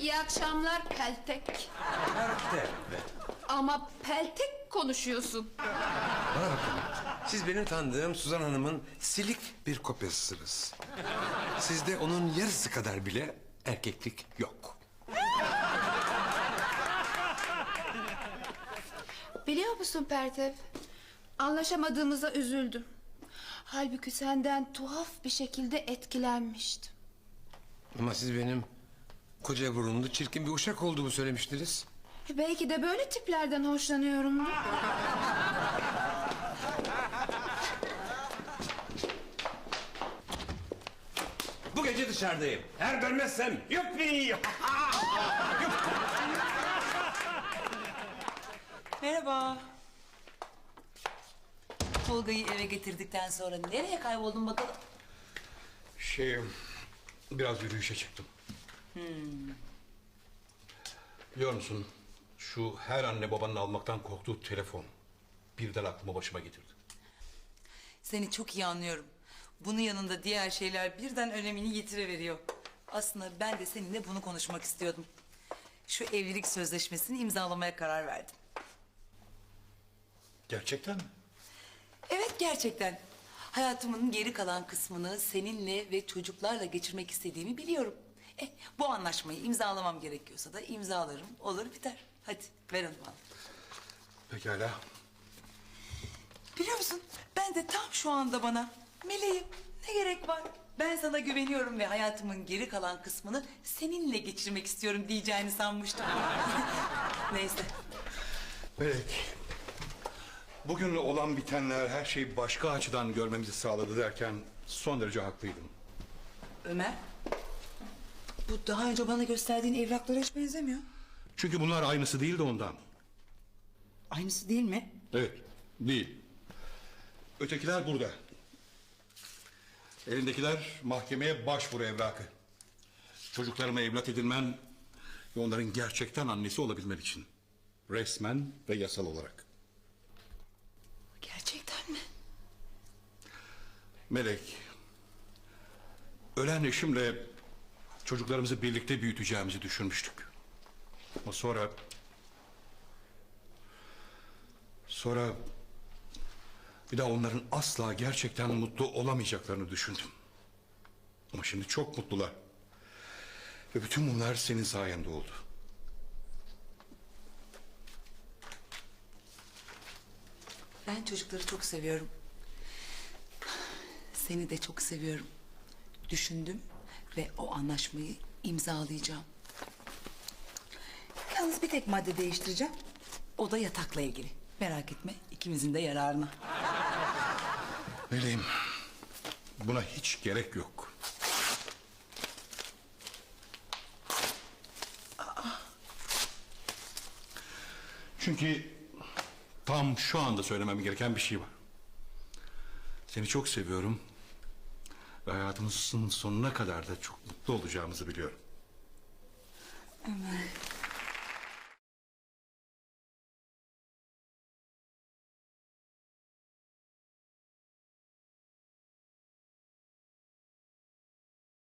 İyi akşamlar Peltek. Harpte. Ama Peltek konuşuyorsun. Bana bakın. Siz benim tanıdığım Suzan Hanım'ın silik bir kopyasısınız. Sizde onun yarısı kadar bile erkeklik yok. Biliyor musun Pertev? Anlaşamadığımıza üzüldüm. Halbuki senden tuhaf bir şekilde etkilenmiştim. Ama siz benim koca burunlu çirkin bir uşak olduğumu söylemiştiniz. Belki de böyle tiplerden hoşlanıyorumdur. Bu gece dışarıdayım. Eğer dönmezsem yuppi. Merhaba. Tolga'yı eve getirdikten sonra nereye kayboldun bakalım? Şey, biraz yürüyüşe çıktım. Biliyor musun, şu her anne babanın almaktan korktuğu telefon birden aklıma başıma getirdi. Seni çok iyi anlıyorum. Bunun yanında diğer şeyler birden önemini yitiriveriyor. Aslında ben de seninle bunu konuşmak istiyordum. Şu evlilik sözleşmesini imzalamaya karar verdim. Gerçekten mi? Evet gerçekten. Hayatımın geri kalan kısmını seninle ve çocuklarla geçirmek istediğimi biliyorum. Eh, bu anlaşmayı imzalamam gerekiyorsa da imzalarım. Olur biter. Hadi ver onu bana. Pekala. Biliyor musun? Ben de tam şu anda bana meleğim ne gerek var? Ben sana güveniyorum ve hayatımın geri kalan kısmını seninle geçirmek istiyorum diyeceğini sanmıştım. Neyse. Melek, bugün olan bitenler her şeyi başka açıdan görmemizi sağladı derken son derece haklıydım. Ömer. Bu daha önce bana gösterdiğin evraklara hiç benzemiyor. Çünkü bunlar aynısı değil de ondan. Aynısı değil mi? Evet, değil. Ötekiler burada. Elindekiler mahkemeye başvuru evrakı. Çocuklarıma evlat edinmen ve onların gerçekten annesi olabilmen için. Resmen ve yasal olarak. Gerçekten mi? Melek, ölen eşimle çocuklarımızı birlikte büyüteceğimizi düşünmüştük. Ama sonra... Sonra bir daha onların asla gerçekten mutlu olamayacaklarını düşündüm. Ama şimdi çok mutlular. Ve bütün bunlar senin sayende oldu. Ben çocukları çok seviyorum. Seni de çok seviyorum. Düşündüm ve o anlaşmayı imzalayacağım. Yalnız bir tek madde değiştireceğim. O da yatakla ilgili. Merak etme ikimizin de yararına. Meleğim, buna hiç gerek yok. Çünkü tam şu anda söylemem gereken bir şey var. Seni çok seviyorum ve hayatımızın sonuna kadar da çok mutlu olacağımızı biliyorum. Ömer.